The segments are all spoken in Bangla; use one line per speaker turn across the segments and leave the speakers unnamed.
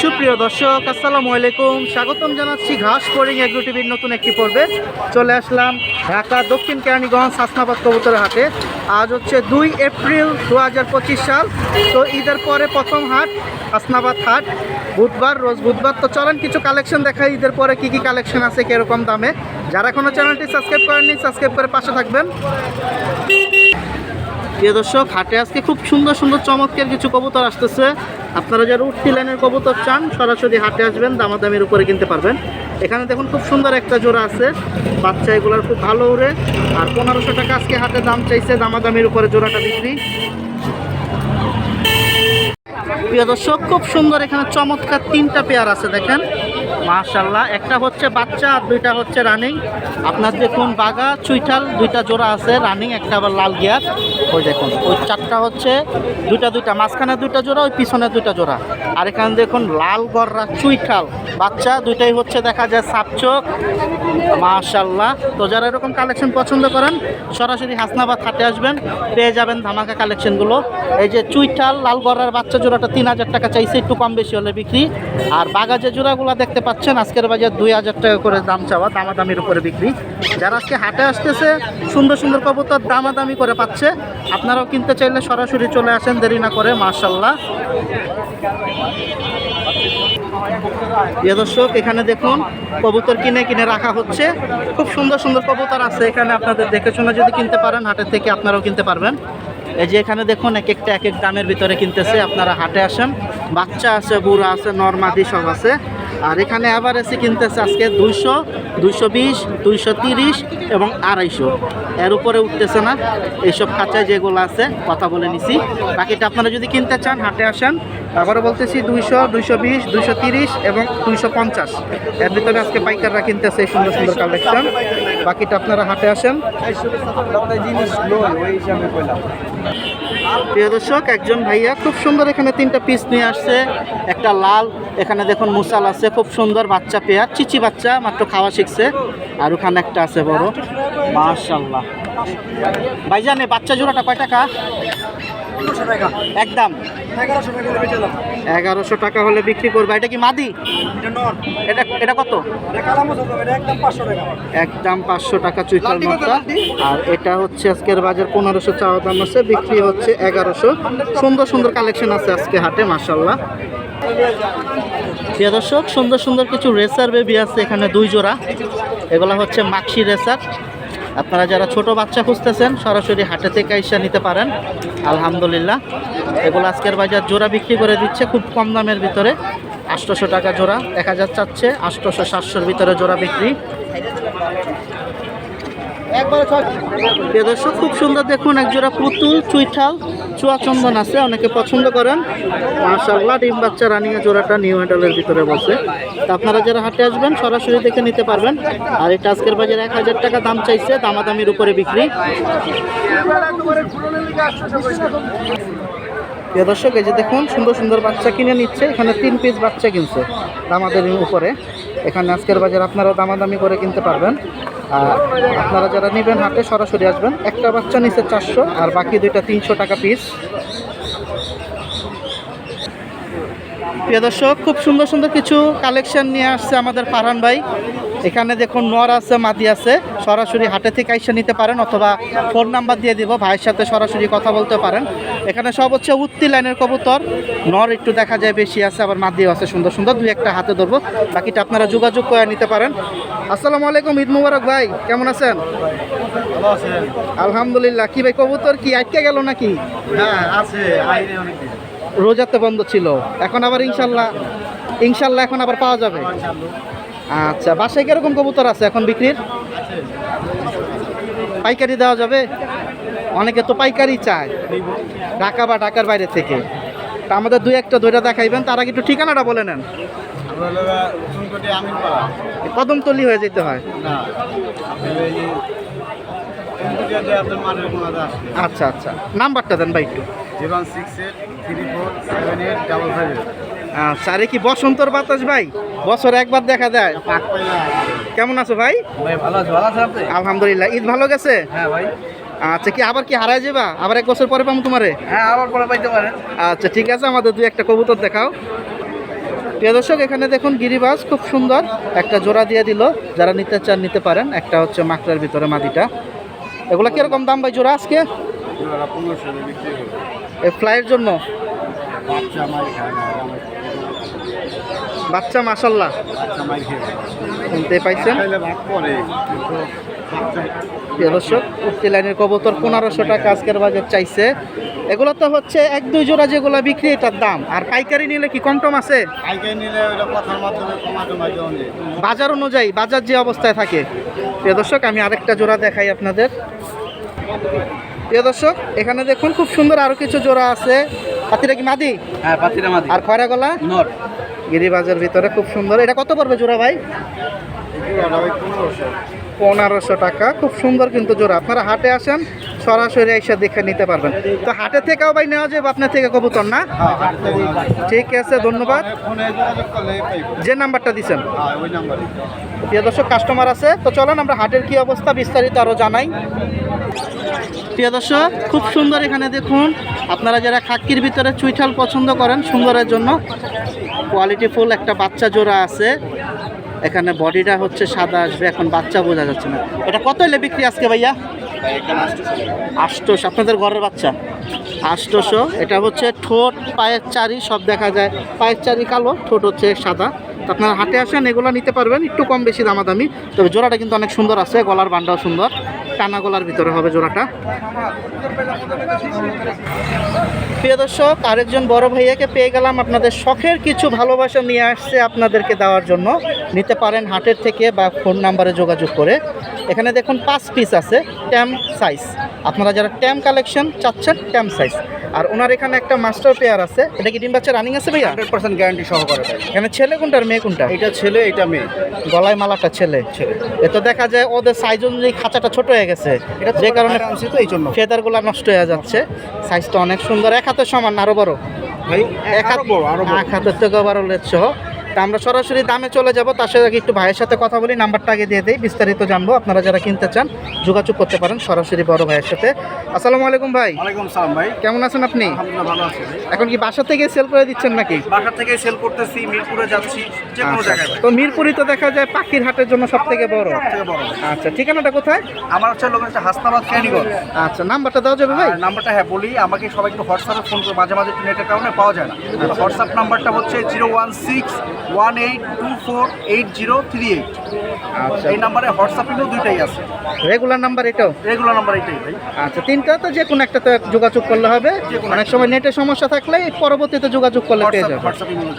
সুপ্রিয় দর্শক, আসসালামু আলাইকুম। স্বাগতম জানাচ্ছি ঘাস বোরিং এগ্রো টিভির নতুন একটি পর্বে। চলে আসলাম ঢাকা দক্ষিণ কেরানীগঞ্জ হাসনাবাদ কবুতরের হাটে। আজ হচ্ছে দুই এপ্রিল দু হাজার পঁচিশ সাল। তো ঈদের পরে প্রথম হাট, হাসনাবাদ হাট। বুধবার, রোজ বুধবার। তো চলেন কিছু কালেকশন দেখাই, ঈদের পরে কি কি কালেকশন আছে, কীরকম দামে। যারা এখনও চ্যানেলটি সাবস্ক্রাইব করেননি, সাবস্ক্রাইব করে পাশে থাকবেন। প্রিয় দর্শক, হাটে আজকে খুব সুন্দর সুন্দর চমৎকার কিছু কবুতর আসতেছে। আপনারা যারা উঠতি লাইনের কবুতর চান, সরাসরি হাটে আসবেন, দামাদামির উপরে কিনতে পারবেন। এখানে দেখুন খুব সুন্দর একটা জোড়া আছে। বাচ্চা এগুলোর খুব ভালো উড়ে। আর পনেরোশো টাকা আজকে হাটে দাম চাইছে, দামাদামির উপরে জোড়াটা বিক্রি। প্রিয় দর্শক, খুব সুন্দর এখানে চমৎকার তিনটা পেয়ার আছে, দেখেন। মাশাল্লাহ একটা হচ্ছে বাচ্চা আর দুইটা হচ্ছে রানিং আপনার দেখুন বাগা চুইঠাল, দুইটা জোড়া আছে রানিং একটা আবার লাল গিয়ার। ওই দেখুন, ওই চারটা হচ্ছে, দুইটা দুইটা, মাঝখানে দুইটা জোড়া, ওই পিছনে দুইটা জোড়া। আর এখানে দেখুন লাল গররা, চুইঠাল। বাচ্চা, দুইটাই হচ্ছে দেখা যায় সাপচোক মাশাল্লাহ তো যারা এরকম কালেকশন পছন্দ করেন, সরাসরি হাসনাবাদ হাটে আসবেন, পেয়ে যাবেন ধামাকা কালেকশনগুলো এই যে চুইঠাল, লাল গড়ার বাচ্চা জোড়াটা তিন হাজার টাকা চাইছে, একটু কম বেশি হলে বিক্রি। আর বাগা যে জোড়াগুলো দেখতে পাচ্ছেন আজকের বাজার দুই হাজার টাকা করে দাম চাওয়া, দামাদামির উপরে বিক্রি। যারা আজকে হাটে আসতেছে, সুন্দর সুন্দর কবুতর দামাদামি করে পাচ্ছে। আপনারাও কিনতে চাইলে সরাসরি চলে আসেন, দেরি না করে মার্শাল্লাহ দর্শক, এখানে দেখুন, কবুতর কিনে কিনে রাখা হচ্ছে। খুব সুন্দর সুন্দর কবুতর আছে এখানে, আপনাদের দেখে শুনে যদি কিনতে পারেন, হাটের থেকে আপনারাও কিনতে পারবেন। এই যে এখানে দেখুন, এক একটা, এক এক দামের ভিতরে কিনতেছে, আপনারা হাটে আসেন। বাচ্চা আছে, বুড়া আছে নর্মাদি সব আছে। আর এখানে আবার এসে কিনতেছে আজকে দুইশো দুইশো বিশ, দুইশো তিরিশ এবং আড়াইশো। এর উপরে উঠতেছে না। এইসব খাঁচায় যেগুলো আছে, কথা বলে নিছি। বাকিটা আপনারা যদি কিনতে চান, হাটে আসেন তারপরে বলতেছি দুইশো দুইশো বিশ, দুইশো তিরিশ এবং দুইশো পঞ্চাশ। এর ভিতরে আজকে পাইকাররা কিনতেছে সুন্দর সুন্দর কালেকশন বাকিটা আপনারা হাটে আসেন। প্রিয় দর্শক, একজন ভাইয়া খুব সুন্দর এখানে তিনটা পিস নিয়ে আসছে। একটা লাল, এখানে দেখুন মুসাল আছে, খুব সুন্দর বাচ্চা পেয়ার, চিচি বাচ্চা, মাত্র খাওয়া শিখছে। আর ওখানে একটা আছে বড়। মার্শাল্লাহ ভাইজান বাচ্চা জোড়াটা কয় টাকা? একদম। এগারোশো টাকা হলে বিক্রি করবে। এটা কি মাদি? এটা এটা কত? একদম পাঁচশো টাকা। চুইটাল নটটা আর এটা হচ্ছে আজকের বাজার পনেরোশো চাওয়া দাম আছে বিক্রি হচ্ছে এগারোশো। সুন্দর সুন্দর কালেকশন আছে আজকে হাটে মাসাল্লাহ প্রিয় দর্শক সুন্দর সুন্দর কিছু রেসার বেবি আছে এখানে দুই জোড়া। এগুলো হচ্ছে মাক্সি রেসার। আপনারা যারা ছোট বাচ্চা খুঁজতেছেন, সরাসরি হাটে থেকে আইসা নিতে পারেন। আলহামদুলিল্লাহ। এগুলো আজকের বাজার জোড়া বিক্রি করে দিচ্ছে খুব কম দামের ভিতরে। আটশোশো টাকা জোড়া এক হাজার চাচ্ছে সাতশোর ভিতরে জোড়া বিক্রি। দর্শক, খুব সুন্দর দেখুন এক জোড়া পুতুল, চুইঠাল চুয়াচন্দন আছে, অনেকে পছন্দ করেন। মার্শাল্লাহ ডিম বাচ্চা রানিয়া জোড়াটা নিউ হ্যান্ডেলের ভিতরে বসে। তা আপনারা যারা হাটে আসবেন, সরাসরি দেখে নিতে পারবেন। আর এটা আজকের বাজারে এক হাজার টাকা দাম চাইছে, দামাদামির উপরে বিক্রি। প্রিয় দর্শক, এই যে দেখুন, সুন্দর সুন্দর বাচ্চা কিনে নিচ্ছে। এখানে তিন পিস বাচ্চা কিনছে দামাদামির উপরে। এখানে আজকের বাজার আপনারা দামাদামি করে কিনতে পারবেন। আর আপনারা যারা নেবেন হাটে সরাসরি আসবেন। একটা বাচ্চা নিচে চারশো আর বাকি দুইটা তিনশো টাকা পিস প্রিয় দর্শক খুব সুন্দর সুন্দর কিছু কালেকশন নিয়ে আসছে আমাদের ফারহান ভাই। এখানে দেখুন নর আছে মাদি আছে। সরাসরি হাটে থেকে আইসা নিতে পারেন অথবা ফোন নাম্বার দিয়ে দিব ভাইয়ের সাথে সরাসরি কথা বলতে পারেন। এখানে সব হচ্ছে উত্তি লাইনের কবুতর। নর একটু দেখা যায় বেশি আছে আবার মাদিও আছে সুন্দর সুন্দর দুই একটা হাতে ধরবো। বাকিটা আপনারা যোগাযোগ করে নিতে পারেন। আসসালামু আলাইকুম ঈদ মুবারক ভাই কেমন আছেন? আলহামদুলিল্লাহ। কি ভাই কবুতর কি আটকে গেল নাকি?
হ্যাঁ আছে
রোজাতে বন্ধ ছিল। এখন আবার ইনশাল্লাহ ইনশাল্লাহ এখন আবার পাওয়া যাবে। আচ্ছা বাসায় কীরকম কবুতর আছে এখন বিক্রির? পাইকারি দেওয়া যাবে? অনেকে তো পাইকারি চায়। ঢাকা বা ঢাকার বাইরে থেকে। তা আমাদের দুই একটা দুইটা দেখাইবেন তার আগে একটু ঠিকানাটা বলে নেন। কদমতলি হয়ে যেতে হয়। আচ্ছা আচ্ছা। নাম্বারটা দেন ভাই একটু। আচ্ছা আরে কি বসন্তর বাতাস ভাই? বছর একবার দেখা দেয় কেমন আছো ভাই? আলহামদুলিল্লাহ। ঈদ ভালো গেছে? আচ্ছা কি আবার কি হারায় যাবা? আবার এক বছর পরে পাবো তোমারে?
হ্যাঁ আবার
আচ্ছা ঠিক আছে, আমাদের দুই একটা কবুতর দেখাও। প্রিয় এখানে দেখুন গিরিবাস, খুব সুন্দর। একটা জোড়া দিয়ে দিল। যারা নিতে চান, নিতে পারেন। একটা হচ্ছে মাকড়ার ভিতরে মাদিটা। এগুলো কীরকম দাম ভাই জোড়া আজকে? এই ফ্লাইয়ের জন্য?
বাচ্চা
মাসাল্লাহ শুনতে পাইছেন? দর্শক উঠতি লাইনের কবুতর পনেরোশো টাকা আজকের বাজার চাইছে। এগুলো তো হচ্ছে এক দুই জোড়া যেগুলো বিক্রি এটার দাম। আর পাইকারি নিলে কি কম টম আছে? বাজার অনুযায়ী বাজার যে অবস্থায় থাকে। প্রিয় দর্শক আমি আরেকটা জোড়া দেখাই আপনাদের। প্রিয় দর্শক এখানে দেখুন খুব সুন্দর আরও কিছু জোড়া আছে। পাতিটা কি মাদি?
হ্যাঁ পাতিরা মাদি।
আর খয়রা গলা?
নট
গিরিবাজার ভিতরে খুব সুন্দর। এটা কত পড়বে জোড়া ভাই?
পনেরোশো
টাকা। খুব সুন্দর কিন্তু জোড়া। আপনারা হাটে আসেন, সরাসরি এসে দেখে নিতে পারবেন। তো হাটে থেকেও ভাই নেওয়া যাবে, আপনার থেকে কবুতর না? ঠিক আছে, ধন্যবাদ। যে নাম্বারটা দিচ্ছেন প্রিয় দর্শক কাস্টমার আছে। তো চলেন, আমরা হাটের কি অবস্থা বিস্তারিত আরও জানাই। প্রিয় দর্শক, খুব সুন্দর এখানে দেখুন। আপনারা যারা খাক্কির ভিতরে চুইঠাল পছন্দ করেন, সুন্দরের জন্য কোয়ালিটি ফুল একটা বাচ্চা জোড়া আছে। এখানে বডিটা হচ্ছে সাদা আসবে এখন বাচ্চা বোঝা যাচ্ছে না। এটা কত হলে বিক্রি আজকে ভাইয়া? আষ্টশো আপনাদের ঘরের বাচ্চা? আষ্টশো এটা হচ্ছে ঠোঁট পায়ের চারি সব দেখা যায়। পায়ের চারি কালো ঠোঁট হচ্ছে সাদা। তো আপনারা হাটে আসেন এগুলো নিতে পারবেন একটু কম বেশি দামাদামি। তবে জোড়াটা কিন্তু অনেক সুন্দর আছে গলার বান্ডাও সুন্দর। টানা গলার ভিতরে হবে জোড়াটা। প্রিয় দর্শক আরেকজন বড় ভাইয়াকে পেয়ে গেলাম আপনাদের শখের কিছু ভালোবাসা নিয়ে আসছে আপনাদেরকে দেওয়ার জন্য। নিতে পারেন হাটের থেকে বা ফোন নাম্বারে যোগাযোগ করে। এখানে দেখুন পাঁচ পিস আছে ট্যাম সাইজ আপনারা যারা ট্যাম কালেকশন চাচ্ছেন ট্যাম সাইজ আর ওনার এখানে একটা মাস্টার পেয়ার আছে। এটা কি ডিম বাচ্চা রানিং আছে ভাইয়া?
হান্ড্রেড পার্সেন্ট গ্যারান্টি সহকারে
এখানে ছেলে কোনটা আর মেয়ে কোনটা?
এটা ছেলে এটা মেয়ে।
গলায় মালাটা ছেলে। ছেলে। এ তো দেখা যায় ওদের সাইজ অনুযায়ী খাঁচাটা ছোট হয়ে গেছে।
এটা
যে কারণে
তো এই জন্য।
ফেদারগুলো নষ্ট হয়ে যাচ্ছে। সাইজটা অনেক সুন্দর। এক হাতের সমান আরও বড়।
ভাই
এক হাত
বড় আরও বড়।
এক হাতের থেকে বড় লেচ্ছ। তা আমরা সরাসরি দামে চলে যাব। তার সাথে আগে একটু ভাইয়ের সাথে কথা বলি নাম্বারটা আগে দিয়ে দেই বিস্তারিত জানব। আপনারা যারা কিনতে চান যোগাযোগ করতে পারেন সরাসরি বড় ভাইয়ের সাথে। আসসালামু আলাইকুম ভাই।
ওয়ালাইকুম সালাম ভাই।
কেমন আছেন আপনি?
ভালো আছি
এখন কি বাসা থেকে সেল করে দিচ্ছেন নাকি?
বাসা থেকে সেল করতেছি মিরপুরে যাচ্ছি যে কোনো
আচ্ছা।
জায়গায়
তো মিরপুরি তো দেখা যায় পাখির হাটের জন্য সব থেকে বড় আচ্ছা ঠিকানাটা কোথায়?
আমার হচ্ছে লোকের হচ্ছে হাসনাবাদ ক্যানিগঞ্জ
আচ্ছা নাম্বারটা দেওয়া যাবে ভাই?
নাম্বারটা হ্যাঁ বলি আমাকে সবাই একটু হোয়াটসঅ্যাপে ফোন করে মাঝে মাঝে একটু নেটের কারণে পাওয়া যায় না। হোয়াটসঅ্যাপ নাম্বারটা হচ্ছে zero one six one eight two four eight zero three eight.
আচ্ছা।
এই নাম্বারে হোয়াটসঅ্যাপ কিন্তু দুইটাই আছে।
রেগুলার নাম্বার এটাও?
রেগুলার নাম্বার এইটাই ভাই।
আচ্ছা তিনটা তো যে কোনো একটাতে যোগাযোগ করলে হবে। অনেক সময় নেটের সমস্যা থাকলে পরবর্তীতে যোগাযোগ করলে পেয়ে যাবে।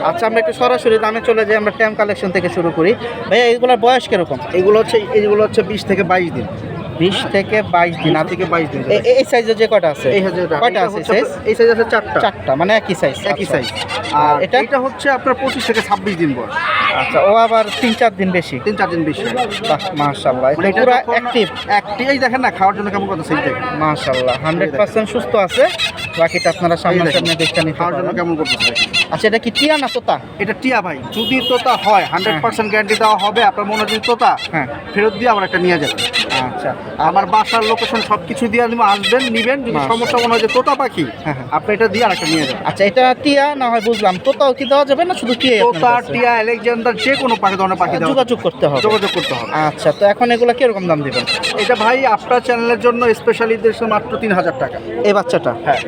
আচ্ছা আমরা একটু সরাসরি দামে চলে যাই আমরা ট্যাম কালেকশন থেকে শুরু করি। ভাইয়া এইগুলোর বয়স কীরকম?
এইগুলো হচ্ছে এইগুলো হচ্ছে বিশ থেকে বাইশ দিন।
বিশ থেকে বাইশ দিন। আর
থেকে বাইশ দিন
এই সাইজের যে কয়টা আছে?
এই হাজার
কয়টা আছে সাইজ
এই সাইজ আছে চারটা।
চারটা মানে একই সাইজ
একই সাইজ
আর
আর
এটা?
এটা হচ্ছে আপনার পঁচিশ থেকে ছাব্বিশ দিন বয়স।
আচ্ছা ও আবার তিন চার দিন বেশি।
তিন চার দিন বেশি।
বাহ এটা পুরো
যখন-
অ্যাক্টিভ
এই দেখেন না খাওয়ার জন্য কেমন কথা সেই দেখেন
মাশাআল্লাহ হান্ড্রেড পার্সেন্ট সুস্থ আছে। বাকিটা আপনারা সামনে সামনে দেখে নিতে
খাওয়ার জন্য কেমন করতেছে
আচ্ছা এটা কি টিয়া না তোতা?
এটা টিয়া ভাই যদি তোতা হয় হান্ড্রেড পার্সেন্ট গ্যারান্টি দেওয়া হবে আপনার মনে হয় তোতা
হ্যাঁ।
ফেরত দিয়ে আবার একটা নিয়ে যাবেন।
আচ্ছা
আমার বাসার লোকেশন সব কিছু দিয়ে আসবেন নিবেন যদি সমস্যা মনে হয় যে তোতা পাখি
হ্যাঁ, হ্যাঁ।
আপনি এটা দিয়ে আরেকটা নিয়ে যাবেন।
আচ্ছা এটা টিয়া? না হয় বুঝলাম তোতাও কি দেওয়া যাবে না শুধু টিয়া
তোতা টিয়া আলেকজান্ডার যে কোনো পাখি ধরনের পাখি
যোগাযোগ করতে হবে।
যোগাযোগ করতে হবে।
আচ্ছা তো এখন এগুলো কীরকম দাম দিবেন?
এটা ভাই আপনার চ্যানেলের জন্য স্পেশালি দেশে মাত্র তিন হাজার টাকা।
এই বাচ্চাটা?
হ্যাঁ।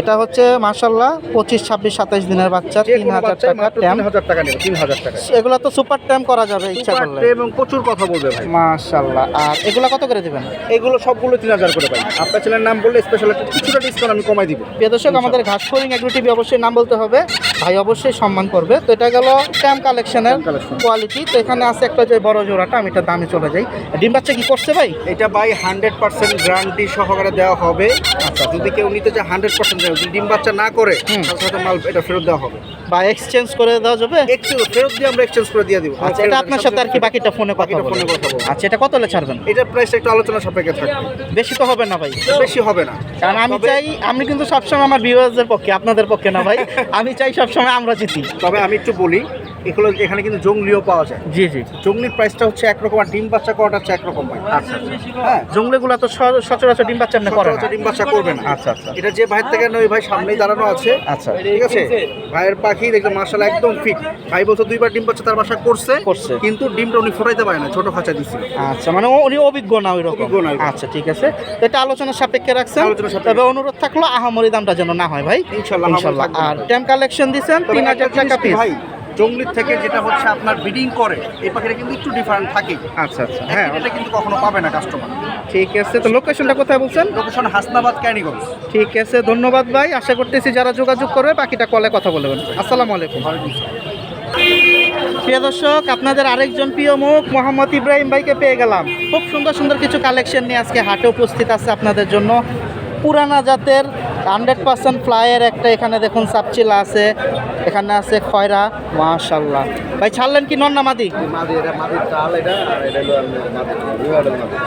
এটা হচ্ছে মাশাল্লাহ পঁচিশ ছাব্বিশ সাতাইশ দিনের বাচ্চা তিন হাজার টাকা ট্যাম
তিন হাজার টাকা নেবে তিন হাজার টাকা।
এগুলো তো সুপার ট্যাম করা যাবে ইচ্ছা করলে।
এবং প্রচুর কথা বলবে ভাই।
মাশাল্লাহ আর এগুলো কত করে দিবেন?
এগুলো সবগুলো তিন হাজার করে পাই আপনার ছেলের নাম বললে স্পেশাল একটা কিছুটা ডিসকাউন্ট আমি কমাই দিব।
প্রিয় দর্শক আমাদের ঘাস ফরিং এগ্রো টিভি অবশ্যই নাম বলতে হবে। ভাই অবশ্যই সম্মান করবে। তো এটা গেল ট্যাম কালেকশনের কোয়ালিটি তো এখানে আছে একটা যে বড় জোড়াটা আমি এটা দামে চলে যাই। ডিম বাচ্চা কি করছে ভাই?
এটা বাই হান্ড্রেড পার্সেন্ট গ্যারান্টি সহকারে দেওয়া হবে। আচ্ছা যদি কেউ নিতে চায় হান্ড্রেড পার্সেন্ট যদি ডিম বাচ্চা না করে। তার সাথে মাল এটা ফেরত দেওয়া হবে।
বা এক্সচেঞ্জ করে দেওয়া যাবে?
ফেরত দিয়ে আমরা এক্সচেঞ্জ করে দিয়ে দিব।
আচ্ছা এটা আপনার সাথে আর কি বাকিটা ফোনে কথা বলব। আচ্ছা এটা কত হলে ছাড়বেন?
এটার প্রাইস একটু আলোচনা সাপেক্ষে থাকবে।
বেশি তো হবে না ভাই।
বেশি হবে না।
কারণ আমি চাই আমি কিন্তু সবসময় আমার ভিউয়ার্সদের পক্ষে আপনাদের পক্ষে না ভাই। আমি চাই সবসময় আমরা জিতি।
তবে আমি একটু বলি এগুলো এখানে কিন্তু জঙ্গলিও পাওয়া যায়।
জি জি।
জঙ্গলির প্রাইসটা হচ্ছে একরকম আর ডিম বাচ্চা করাটা হচ্ছে একরকম ভাই।
আচ্ছা আচ্ছা।
হ্যাঁ।
জঙ্গলিগুলো তো সচরাচর ডিম বাচ্চা করে না।
সচরাচর ডিম বাচ্চা করবে না।
আচ্ছা আচ্ছা।
এটা যে ভাইয়ের থেকে নেই ভাই সামনেই দাঁড়ানো আছে।
আচ্ছা।
ঠিক আছে? ভাইয়ের পাখি দেখবেন মার্শাল একদম ফিট ভাই বলতো দুইবার ডিম বাচ্চা তার বাসা করছে
করছে।
কিন্তু ডিমটা উনি ফোটাইতে পারে না ছোট খাঁচা দিছিল
আচ্ছা মানে উনি অভিজ্ঞ না ওই রকম
অভিজ্ঞ না
আচ্ছা ঠিক আছে। এটা আলোচনার সাপেক্ষে রাখছেন।
আলোচনার সাপেক্ষে।
তবে অনুরোধ থাকল আহামরি দামটা যেন না হয় ভাই।
থাকবে। না।
আর টেম কালেকশন তিন হাজার টাকা পিস
ভাই? জঙ্গলির থেকে যেটা হচ্ছে আপনার ব্রিডিং করে এই পাখিটা কিন্তু একটু ডিফারেন্ট থাকে।
আচ্ছা আচ্ছা।
হ্যাঁ। এটা কিন্তু কখনো পাবে না কাস্টমার
ঠিক আছে তো লোকেশনটা কোথায় বলছেন?
লোকেশন হাসনাবাদ ক্যানিগঞ্জ
ঠিক আছে ধন্যবাদ ভাই। আশা করতেছি যারা যোগাযোগ করবে বাকিটা কলে কথা বলবেন আসসালামু আলাইকুম। প্রিয় দর্শক আপনাদের আরেকজন প্রিয় মুখ মোহাম্মদ ইব্রাহিম ভাইকে পেয়ে গেলাম। খুব সুন্দর সুন্দর কিছু কালেকশন নিয়ে আজকে হাটে উপস্থিত আছে আপনাদের জন্য। পুরানা জাতের হান্ড্রেড পার্সেন্ট ফ্লাইয়ের একটা এখানে দেখুন সাপচিলা আছে এখানে আছে খয়রা মাশাল্লাহ ভাই ছাড়লেন কি নন্না মাদি?
মাদি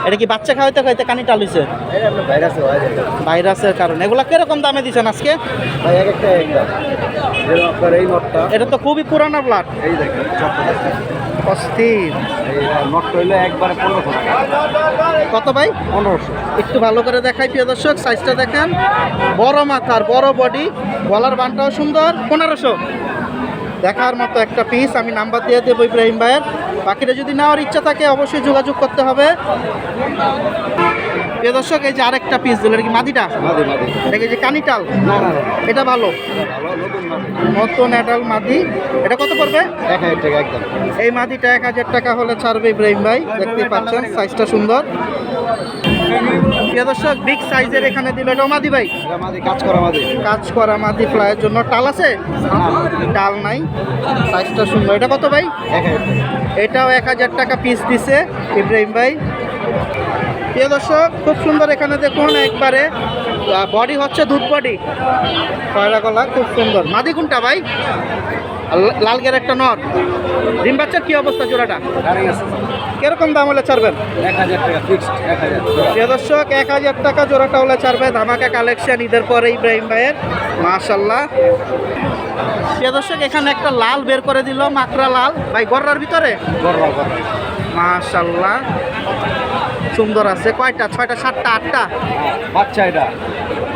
এটা
কি বাচ্চা খাওয়াইতে খাইতে কানি টালিছে
এটা আপনার ভাইরাসে হয় এটা
ভাইরাসের কারণে। এগুলা কীরকম দামে দিচ্ছেন আজকে? এটা তো খুবই পুরানো ব্লাড অস্থির।
একবারে
কত ভাই?
পনেরোশো।
একটু ভালো করে দেখাই প্রিয় দর্শক সাইজটা দেখেন। বড় মাথার বড় বডি গলার বানটাও সুন্দর। পনেরোশো। দেখার মতো একটা পিস আমি নাম্বার দিয়ে দেবো ইব্রাহিম ভাইয়ের। বাকিটা যদি নেওয়ার ইচ্ছা থাকে, অবশ্যই যোগাযোগ করতে হবে। প্রিয় দর্শক এই যে আরেকটা পিস দিল এটা কি মাদিটা?
মাদি মাদি।
এটা কি যে কানিটাল?
না না না।
এটা ভালো।
নতুন
অ্যাডাল মাদি। এটা কত পড়বে?
এক হাজার টাকা একদম।
এই মাদিটা এক হাজার টাকা হলে ছাড়বে ইব্রাহিম ভাই দেখতে পাচ্ছেন সাইজটা সুন্দর। প্রিয় দর্শক বিগ সাইজের এখানে দিল এটাও মাদি ভাই?
এটা মাদি কাজ করা মাদি।
কাজ করা মাদি ফ্লাইয়ের জন্য। টাল আছে? টাল নাই। সাইজটা সুন্দর। এটা কত ভাই? এটাও এক হাজার টাকা পিস দিছে ইব্রাহিম ভাই। প্রিয় দর্শক খুব সুন্দর এখানে দেখুন একবারে বডি হচ্ছে দুধ বডি কয়লা গলা খুব সুন্দর। মাদি কোনটা ভাই? লালগের একটা নর। ডিম বাচ্চার কি অবস্থা জোড়াটা? কীরকম দাম হলে ছাড়বেন?
এক হাজার টাকা ফিক্সড এক হাজার
প্রিয় দর্শক এক হাজার টাকা জোড়াটা হলে ছাড়বে ধামাকা কালেকশন ঈদের পরে ইব্রাহিম ভাইয়ের। মাশাল্লাহ প্রিয় দর্শক এখানে একটা লাল বের করে দিল মাকড়া লাল। ভাই গররার ভিতরে?
গরবা গরবা
মাশাল্লাহ সুন্দর আছে। কয়টা? ছয়টা সাতটা আটটা?
বাচ্চা এটা।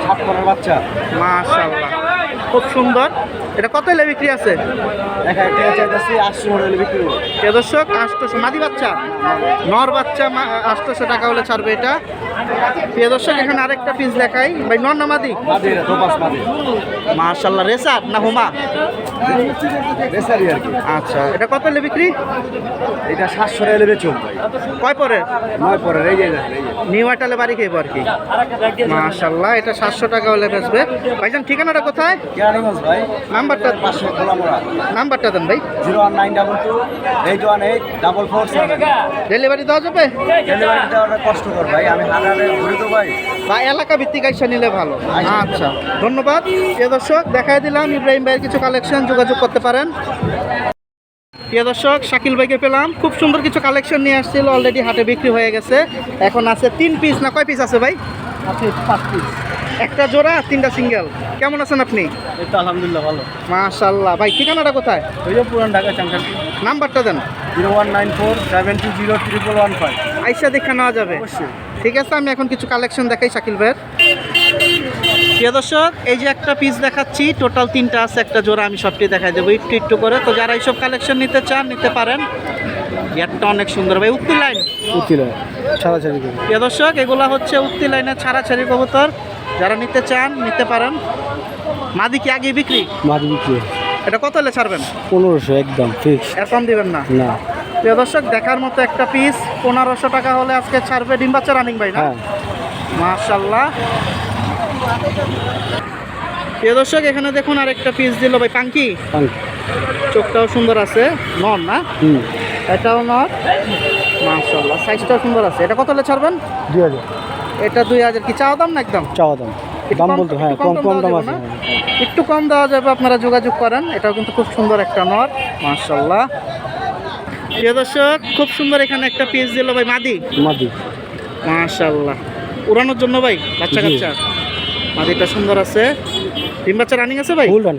সাত বাচ্চা।
মাশাল্লাহ খুব সুন্দর। এটা কত এলে বিক্রি আছে? দর্শক আটশোশো। মাদি বাচ্চা? নর বাচ্চা আটশোশো টাকা হলে ছাড়বে এটা। প্রিয় দর্শক এখানে আরেকটা পিস দেখাই। ভাই নর না মাদি?
মাদি
রেসার না হুমা? আচ্ছা এটা কত এলে বিক্রি?
এটা সাতশো টাকা লেবে
কয় পরে
নয় পরের এই যে
নিউ আইটালে বাড়ি খেয়ে আর কি? মাশাল্লাহ এটা সাতশো টাকা হলে বেচবে। ভাইজান ঠিকানাটা কোথায়?
কেরানীগঞ্জ ভাই?
নাম্বারটা
পাঁচশো খোলামোড়া।
নাম্বারটা দেন ভাই।
Zero one nine double two eight one eight double four seven.
Delivery দেওয়া যাবে?
ডেলিভারি দেওয়াটা কষ্টকর ভাই আমি হাজারে ঘুরি তো ভাই।
বা এলাকা ভিত্তিক আইসা নিলে ভালো। আচ্ছা। ধন্যবাদ। প্রিয় দর্শক দেখাই দিলাম ইব্রাহিম ভাইয়ের কিছু কালেকশন যোগাযোগ করতে পারেন। প্রিয় দর্শক শাকিল ভাইকে পেলাম। খুব সুন্দর কিছু কালেকশন নিয়ে আসছিল অলরেডি হাটে বিক্রি হয়ে গেছে। এখন আছে তিন পিস না কয় পিস আছে ভাই?
আছে পাঁচ পিস
একটা জোড়া তিনটা সিঙ্গেল। কেমন আছেন আপনি?
তো আলহামদুলিল্লাহ ভালো।
মাশাল্লাহ ভাই ঠিকানাটা কোথায়?
ওই যে পুরান ঢাকা
নাম্বারটা দেন।
Zero one nine four seven two zero triple one five.
আইসা দেখা নেওয়া যাবে।
অবশ্যই।
ঠিক আছে আমি এখন কিছু কালেকশন দেখাই শাকিল ভাইয়ের। প্রিয় দর্শক এই যে একটা পিস দেখাচ্ছি টোটাল তিনটা আছে একটা জোড়া আমি সবটি দেখাই দেবো একটু একটু করে। তো যারা এইসব কালেকশন নিতে চান নিতে পারেন। গেটটা অনেক সুন্দর। ভাই উত্তি লাইন
উঠিল ছাড়াছাড়ি
প্রিয় দর্শক এগুলা হচ্ছে উত্তি লাইনের ছাড়াছাড়ি কবুতর। যারা নিতে চান নিতে পারেন। মাদি কি আগে বিক্রি?
মাছ বিক্রি।
এটা কত হলে ছাড়বেন?
পনেরোশো একদম ফিক্স
এর কম দিবেন না?
না।
প্রিয় দর্শক দেখার মতো একটা পিস পনেরোশো টাকা হলে আজকে ছাড়বে ডিম বাচ্চা রানিং ভাই না?
হ্যাঁ।
মাশাল্লাহ প্রিয় দর্শক এখানে দেখুন আরেকটা পিস দিল ভাই পাঙ্কি। চোখটাও সুন্দর আছে। নর না?
হুম।
এটাও নর? মাশাল্লাহ সাইজটাও সুন্দর আছে। এটা কত হলে ছাড়বেন?
দুই হাজার।
এটা দুই হাজার কি চাওয়া দাম না একদম?
চাওয়া দাম। দাম বলতে হ্যাঁ কম কম দাম
দেওয়া
আছে
যাবে একটু কম দেওয়া যাবে আপনারা যোগাযোগ করেন। এটাও কিন্তু খুব সুন্দর একটা নর মাশাল্লাহ প্রিয় দর্শক খুব সুন্দর এখানে একটা পিস দিল ভাই মাদি।
মাদি।
মাশাল্লাহ উড়ানোর জন্য ভাই বাচ্চা কাচ্চা। মাদিটা সুন্দর আছে। ডিম বাচ্চা রানিং আছে ভাই?
ফুল রান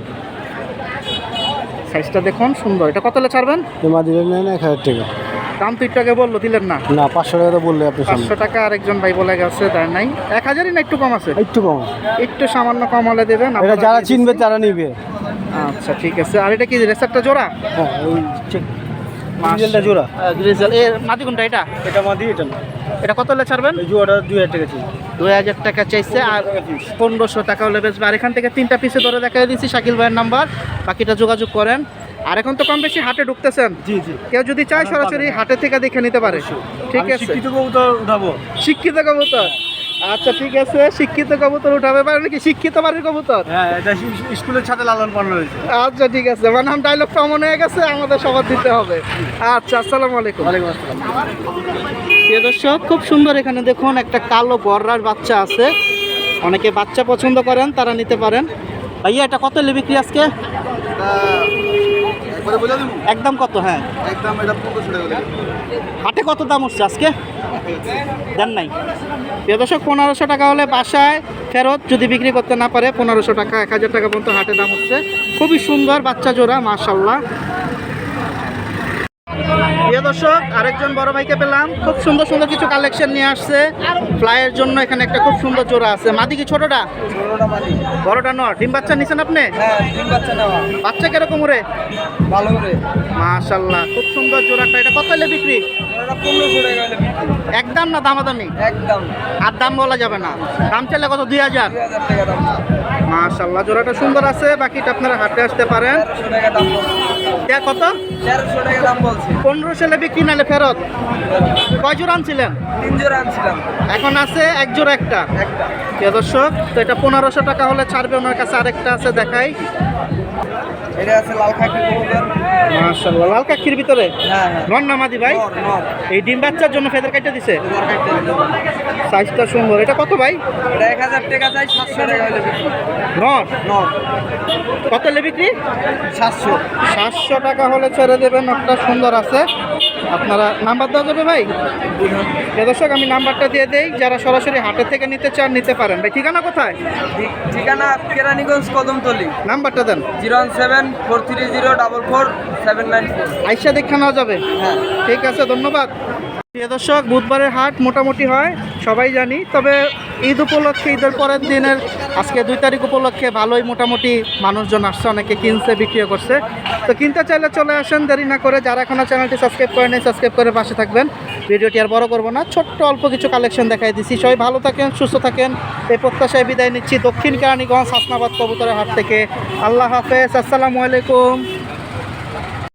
সাইজটা দেখুন সুন্দর। এটা কত ছাড়বেন?
দিলেন নেন এক হাজার টাকা।
দাম তো একটু আগে বলল দিলেন না।
না পাঁচশো টাকা তো বললে আপনি
পাঁচশো টাকা আরেকজন ভাই বলে গেছে দেয় নাই। এক হাজারই না একটু কম আছে?
একটু কম
একটু সামান্য কম হলে দেবেন
এটা যারা চিনবে তারা নিবে।
আচ্ছা ঠিক আছে। আর এটা কি রেসারটা জোড়া?
হ্যাঁ ডিজেলটা জোড়া।
গ্রিজেল। এ মাদি কোনটা এটা?
এটা মাদি এটা না।
এটা কত হলে ছাড়বেন?
দুই হাজার টাকা
দুই হাজার টাকা চাইছে আর পনেরোশো টাকা হলে বেচবে। আর এখান থেকে তিনটা পিসে ধরে দেখা দিচ্ছি শাকিল ভাইয়ের নাম্বার বাকিটা যোগাযোগ করেন। আর এখন তো কম বেশি হাটে ঢুকতেছেন।
জি জি।
কেউ যদি চায় সরাসরি হাটে থেকে দেখে নিতে পারে। ঠিক আছে।
শিক্ষিত কবুতর উঠাবো।
শিক্ষিত কবুতর। আচ্ছা ঠিক আছে। শিক্ষিত কবুতর উঠাবে পারে নাকি শিক্ষিত বাড়ির কবুতর?
হ্যাঁ এটা স্কুলের সাথে লালন পালন হয়েছে।
আচ্ছা ঠিক আছে। মানে আমার ডায়লগ কমন হয়ে গেছে আমাদের সবার দিতে হবে। আচ্ছা আসসালামু আলাইকুম।
ওয়ালাইকুম আসসালাম।
প্রিয় দর্শক খুব সুন্দর এখানে দেখুন একটা কালো গররার বাচ্চা আছে। অনেকে বাচ্চা পছন্দ করেন তারা নিতে পারেন। ভাইয়া এটা কত বিক্রি আজকে? একদম কত হ্যাঁ।
একদম এটা
হাটে কত দাম হচ্ছে আজকে? দেন নাই। প্রিয় পনেরোশো টাকা হলে বাসায় ফেরত যদি বিক্রি করতে না পারে পনেরোশো টাকা এক হাজার টাকা পর্যন্ত হাটে দাম হচ্ছে। খুবই সুন্দর বাচ্চা জোড়া মাশাল্লাহ প্রিয় দর্শক আরেকজন বড় ভাইকে পেলাম। খুব সুন্দর সুন্দর কিছু কালেকশন নিয়ে আসছে। ফ্লাইয়ের জন্য এখানে একটা খুব সুন্দর জোড়া আছে। মাদি কি ছোটটা? বড়টা নয় ডিম বাচ্চা নিছেন আপনি?
হ্যাঁ বাচ্চা
কীরকম রে
ভালো
মাশাল্লাহ খুব সুন্দর জোড়াটা এটা কত হলে বিক্রি?
পনেরোশো।
একদম না দাম দামাদামি?
একদম।
আর দাম বলা যাবে না। দাম চাইলে কত? দুই হাজার।
দাম।
মাশাল্লাহ জোড়াটা সুন্দর আছে বাকিটা আপনারা হাটে আসতে পারেন।
দাম
কত?
তেরোশো টাকা দাম বলছে।
পনেরো সালে বিক্রি ফেরত? কয় জোড়া আনছিলেন?
তিন জোড়া আনছিলাম।
এখন আছে এক জোড়া একটা। প্রিয় দর্শক তো এটা পনেরোশো টাকা হলে ছাড়বে ওনার কাছে আরেকটা আছে দেখাই।
এটা আছে লাল খাকি কবুতর
মাশাল্লাহ লাল কাক্ষির ভিতরে?
হ্যাঁ হ্যাঁ।
নর নামাদি ভাই?
নর।
এই ডিম বাচ্চার জন্য ফেদার কাটটা দিছে? সাইজটা সুন্দর। এটা কত ভাই?
এটা এক হাজার টাকা চাই সাতশো টাকা
নট
নট
কত নেবে কি
সাতশো।
সাতশো টাকা হলে ছেড়ে দেবেন একটা সুন্দর আছে। আপনারা নাম্বার দেওয়া যাবে ভাই? দর্শক আমি নাম্বারটা দিয়ে দেই। যারা সরাসরি হাটের থেকে নিতে চান নিতে পারেন। ভাই ঠিকানা কোথায়?
ঠিকানা কেরানীগঞ্জ কদমতলি।
নাম্বারটা দেন।
Zero one seven four three zero double four seven nine four.
আইসা দেখে নেওয়া যাবে।
হ্যাঁ।
ঠিক আছে ধন্যবাদ। প্রিয় দর্শক, বুধবারের হাট মোটামুটি হয়, সবাই জানি। তবে ঈদ উপলক্ষে, ঈদের পরের দিনের আজকে দুই তারিখ উপলক্ষে ভালোই মোটামুটি মানুষজন আসছে, অনেকে কিনছে, বিক্রিও করছে। তো কিনতে চাইলে চলে আসেন, দেরি না করে যারা এখনও চ্যানেলটি সাবস্ক্রাইব করে নেই, সাবস্ক্রাইব করে পাশে থাকবেন। ভিডিওটি আর বড় করব না, ছোট্ট অল্প কিছু কালেকশন দেখাই দিচ্ছি। সবাই ভালো থাকেন, সুস্থ থাকেন। এই প্রত্যাশায় বিদায় নিচ্ছি দক্ষিণ কেরানীগঞ্জ হাসনাবাদ কবুতরের হাট থেকে। আল্লাহ হাফেজ, আসসালামু আলাইকুম।